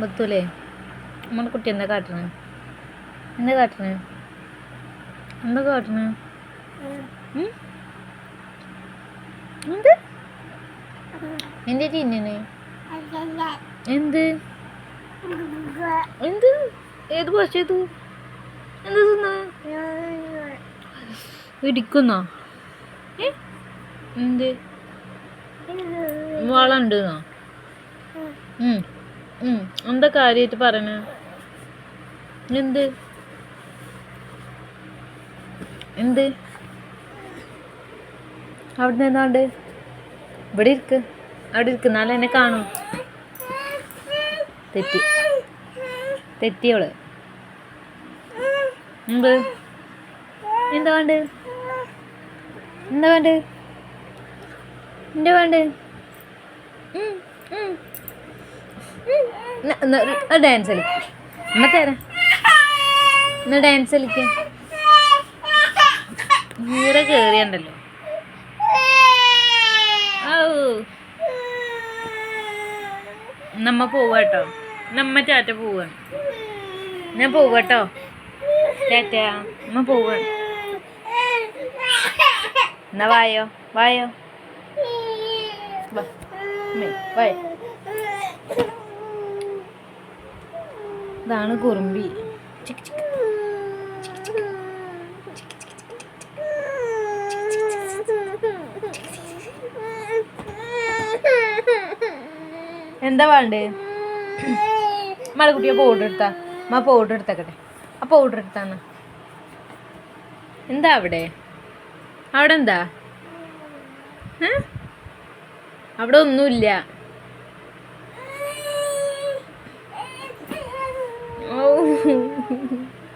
ബത്തൂലേ നമ്മുടെ കുട്ടി എന്താ കാട്ടണേ? എന്താ കാട്ടണേ? എന്താ കാട്ടണേ? എന്ത്? എന്റെ തിന്നണേ എന്ത്? എന്ത്? ഏത് ഭാഷ ചെയ്തു എന്താ തിന്ന? ഇടിക്കുന്നോ? എന്ത്? വളണ്ടെന്നോ ഉം. എന്താ കാര്യമായിട്ട് പറയണേ? എന്ത്? എന്ത്? അവിടെ നിന്നാണ്ട് ഇവിടെ ഇരിക്ക്. അവിടെ ഇരിക്ക്. എന്നാലും എന്നെ കാണും. തെറ്റി. തെറ്റിയോൾ എന്ത്? എന്താ വേണ്ട? എന്താ വേണ്ട? എന്താ വേണ്ട? ഡാൻസ് കളിക്കും. അമ്മ തരാം എന്നാ ഡാൻസ് കളിക്കാം. നീറെ കേറിയണ്ടല്ലോ. ഔ. നമ്മ പോവാട്ടോ നമ്മ ചാറ്റ പോവാണ് ഞാൻ പോവാട്ടോ ടാറ്റ നമ്മ പോവാണ് എന്നാ വായോ? വായോ? വായോ? ഇതാണ് കുറുമ്പി. എന്താ വേണ്ടേ മഴക്കുട്ടിയെ പൗഡർ എടുത്താ മാ പൗഡർ എടുത്തേക്കട്ടെ ആ പൗഡർ എടുത്താന്ന് എന്താ അവിടെ അവിടെ എന്താ അവിടെ ഒന്നുമില്ല 嗯哼哼哼。